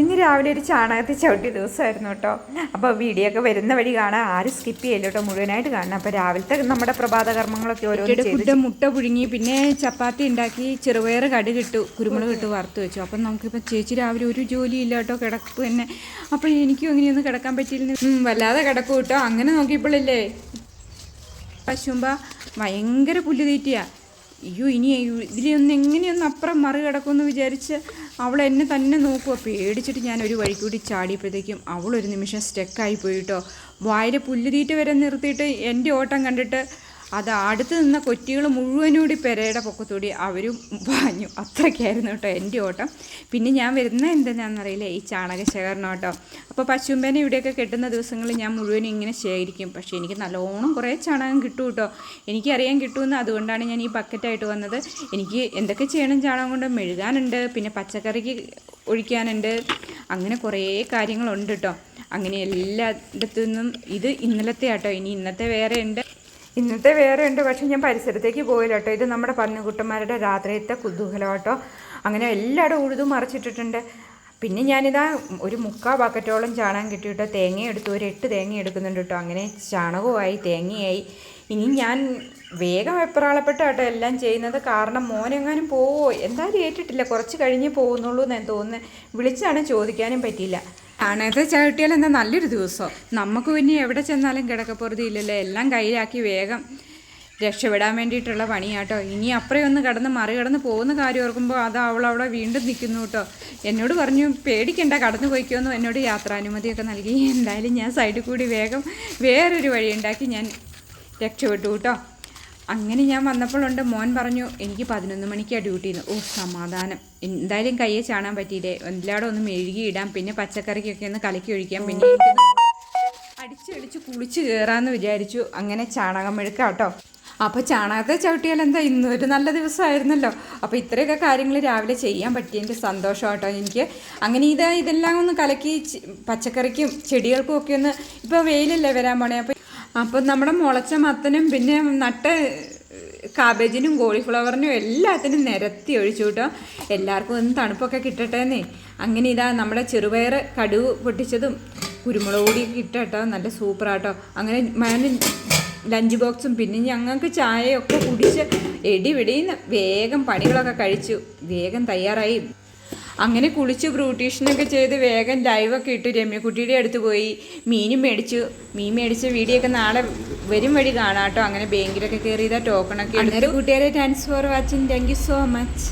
ഇന്ന് രാവിലെ ഒരു ചാണകത്തിൽ ചവിട്ടിയ ദിവസമായിരുന്നു കേട്ടോ. അപ്പോൾ വീഡിയോ ഒക്കെ വരുന്ന വഴി കാണാൻ ആരും സ്കിപ്പ് ചെയ്യല്ലോ കേട്ടോ മുഴുവനായിട്ട് കാണണം. അപ്പോൾ രാവിലത്തെ നമ്മുടെ പ്രഭാത കർമ്മങ്ങളൊക്കെ ഓരോ ഫുഡ് മുട്ട പുഴുങ്ങി പിന്നെ ചപ്പാത്തി ഉണ്ടാക്കി ചെറുപയർ കടുക് ഇട്ടു കുരുമുളക് ഇട്ട് വറുത്ത് വെച്ചു. അപ്പം നമുക്കിപ്പോൾ ചേച്ചി രാവിലെ ഒരു ജോലി ഇല്ല കേട്ടോ കിടപ്പ് തന്നെ. അപ്പോൾ എനിക്കും അങ്ങനെയൊന്നും കിടക്കാൻ പറ്റിയില്ല വല്ലാതെ കിടക്കും കേട്ടോ. അങ്ങനെ നോക്കിയപ്പോഴല്ലേ? പശുമ്പ ഭയങ്കര പുല്ല് തീറ്റിയാ അയ്യോ ഇനി ഇതിലൊന്ന് എങ്ങനെയൊന്ന് അപ്പുറം മറികടക്കുമെന്ന് വിചാരിച്ച് അവൾ എന്നെ തന്നെ നോക്കുക പേടിച്ചിട്ട് ഞാൻ ഒരു വഴി കൂടി ചാടിയപ്പോഴത്തേക്കും അവൾ ഒരു നിമിഷം സ്റ്റക്കായി പോയിട്ടോ വായിലെ പുല്ല് തീറ്റ വരെ നിർത്തിയിട്ട് എന്റെ ഓട്ടം കണ്ടിട്ട് അത് അടുത്ത് നിന്ന കൊറ്റികൾ മുഴുവനൂടി പെരയുടെ പൊക്കത്തൂടി അവരും പാഞ്ഞു അത്രയ്ക്കായിരുന്നു കേട്ടോ എന്റെ ഓട്ടം. പിന്നെ ഞാൻ വരുന്ന എന്തെന്നാണെന്നറിയില്ല ഈ ചാണക ശേഖരണം കേട്ടോ. അപ്പോൾ പശുമ്പേനെ ഇവിടെയൊക്കെ കെട്ടുന്ന ദിവസങ്ങളിൽ ഞാൻ മുഴുവനും ഇങ്ങനെ ശേഖരിക്കും. പക്ഷേ എനിക്ക് നല്ലോണം കുറേ ചാണകം കിട്ടും കേട്ടോ. എനിക്കറിയാൻ കിട്ടുമെന്ന് അതുകൊണ്ടാണ് ഞാൻ ഈ ബക്കറ്റായിട്ട് വന്നത്. എനിക്ക് എന്തൊക്കെ ചെയ്യണം ചാണകം കൊണ്ട്? മെഴുകാനുണ്ട് പിന്നെ പച്ചക്കറിക്ക് ഒഴിക്കാനുണ്ട്. അങ്ങനെ കുറേ കാര്യങ്ങളുണ്ട് കേട്ടോ. അങ്ങനെ എല്ലായിടത്തു നിന്നും ഇത് ഇന്നലത്തെ ആട്ടോ. ഇനി ഇന്നത്തെ വേറെ ഉണ്ട്. ഇന്നത്തെ വേറെ ഉണ്ട്. പക്ഷേ ഞാൻ പരിസരത്തേക്ക് പോയില്ല കേട്ടോ. ഇത് നമ്മുടെ പന്നുകുട്ടന്മാരുടെ രാത്രിയത്തെ കുതൂഹലം കേട്ടോ അങ്ങനെ എല്ലായിടും ഉഴുതും മറിച്ചിട്ടിട്ടുണ്ട്. പിന്നെ ഞാനിതാ ഒരു മുക്കാ ബക്കറ്റോളം ചാണകം കിട്ടിയിട്ടോ തേങ്ങ എടുത്തു. ഒരു എട്ട് തേങ്ങ എടുക്കുന്നുണ്ട് കേട്ടോ. അങ്ങനെ ചാണകവുമായി തേങ്ങയായി. ഇനി ഞാൻ വേഗം വെപ്രാളപ്പെട്ട കേട്ടോ എല്ലാം ചെയ്യുന്നത്. കാരണം മോനെങ്ങാനും പോവോ? എന്തായാലും ഏറ്റിട്ടില്ല. കുറച്ച് കഴിഞ്ഞേ പോകുന്നുള്ളൂ എന്ന് തോന്നുന്നത്. വിളിച്ചാണ് ചോദിക്കാനും പറ്റിയില്ല. ചാണകത്തെ ചവിട്ടിയാൽ എന്താ നല്ലൊരു ദിവസം. നമുക്ക് പിന്നെ എവിടെ ചെന്നാലും കിടക്കപ്പുറതി ഇല്ലല്ലോ എല്ലാം കയ്യിലാക്കി വേഗം രക്ഷപ്പെടാൻ വേണ്ടിയിട്ടുള്ള പണിയാട്ടോ. ഇനി അപ്പുറയൊന്ന് കടന്ന് മറികടന്ന് പോകുന്ന കാര്യം ഓർക്കുമ്പോൾ അത് അവൾ അവിടെ വീണ്ടും നിൽക്കുന്നു കേട്ടോ. എന്നോട് പറഞ്ഞു പേടിക്കണ്ട കടന്നു പോയിക്കോന്നു. എന്നോട് യാത്രാനുമതിയൊക്കെ നൽകി. എന്തായാലും ഞാൻ സൈഡിൽ കൂടി വേഗം വേറൊരു വഴി ഉണ്ടാക്കി ഞാൻ രക്ഷപ്പെട്ടു കേട്ടോ. അങ്ങനെ ഞാൻ വന്നപ്പോഴുണ്ട് മോൻ പറഞ്ഞു എനിക്ക് പതിനൊന്ന് മണിക്കാണ് ഡ്യൂട്ടി എന്ന് ഓ സമാധാനം. എന്തായാലും കയ്യെ ചാണാൻ പറ്റിയില്ലേ? എല്ലായിടും ഒന്ന് മെഴുകിയിടാം പിന്നെ പച്ചക്കറിക്കൊക്കെ ഒന്ന് കലക്കി ഒഴിക്കാം. പിന്നെ അടിച്ചടിച്ച് കുളിച്ച് കയറാമെന്ന് വിചാരിച്ചു. അങ്ങനെ ചാണകം മെഴുക്കാം കേട്ടോ അപ്പോൾ ചാണകത്തെ ചവിട്ടിയാൽ എന്താ ഇന്നൊരു നല്ല ദിവസമായിരുന്നല്ലോ. അപ്പോൾ ഇത്രയൊക്കെ കാര്യങ്ങൾ രാവിലെ ചെയ്യാൻ പറ്റിയതിന്റെ സന്തോഷം കേട്ടോ എനിക്ക് അങ്ങനെ ഇത് ഇതെല്ലാം ഒന്ന് കലക്കി പച്ചക്കറിക്കും ചെടികൾക്കും ഒക്കെ ഒന്ന് ഇപ്പൊ വെയിലല്ലേ വരാൻ പോണേ. അപ്പോൾ അപ്പോൾ നമ്മുടെ മുളച്ച മത്തനും പിന്നെ നട്ട കാബേജിനും കോളിഫ്ലവറിനും എല്ലാത്തിനും നിരത്തി ഒഴിച്ചു കേട്ടോ. എല്ലാവർക്കും ഒന്ന് തണുപ്പൊക്കെ കിട്ടട്ടേന്നേ. അങ്ങനെ ഇതാ നമ്മുടെ ചെറുപയർ കടുവ് പൊട്ടിച്ചതും കുരുമുളക് കൂടി കിട്ടട്ടോ നല്ല സൂപ്പറാട്ടോ. അങ്ങനെ ഞാൻ ലഞ്ച് ബോക്സും പിന്നെ ഞങ്ങൾക്ക് ചായയൊക്കെ കുടിച്ച് എടി വെടിന്ന് വേഗം പണികളൊക്കെ കഴിച്ചു. വേഗം തയ്യാറായി. അങ്ങനെ കുളിച്ച് ബ്രൂട്ടീഷനൊക്കെ ചെയ്ത് വേഗം ലൈവൊക്കെ ഇട്ട് രമ്യക്കുട്ടിയുടെ അടുത്ത് പോയി. മീനും മേടിച്ചു. മീൻ മേടിച്ച വീഡിയോ ഒക്കെ നാളെ വരും വഴി കാണാം കേട്ടോ. അങ്ങനെ ബാങ്കിലൊക്കെ കയറിയതാ ടോക്കണൊക്കെ എടുത്തു. കൂട്ടുകാരെ thanks for watching thank you so much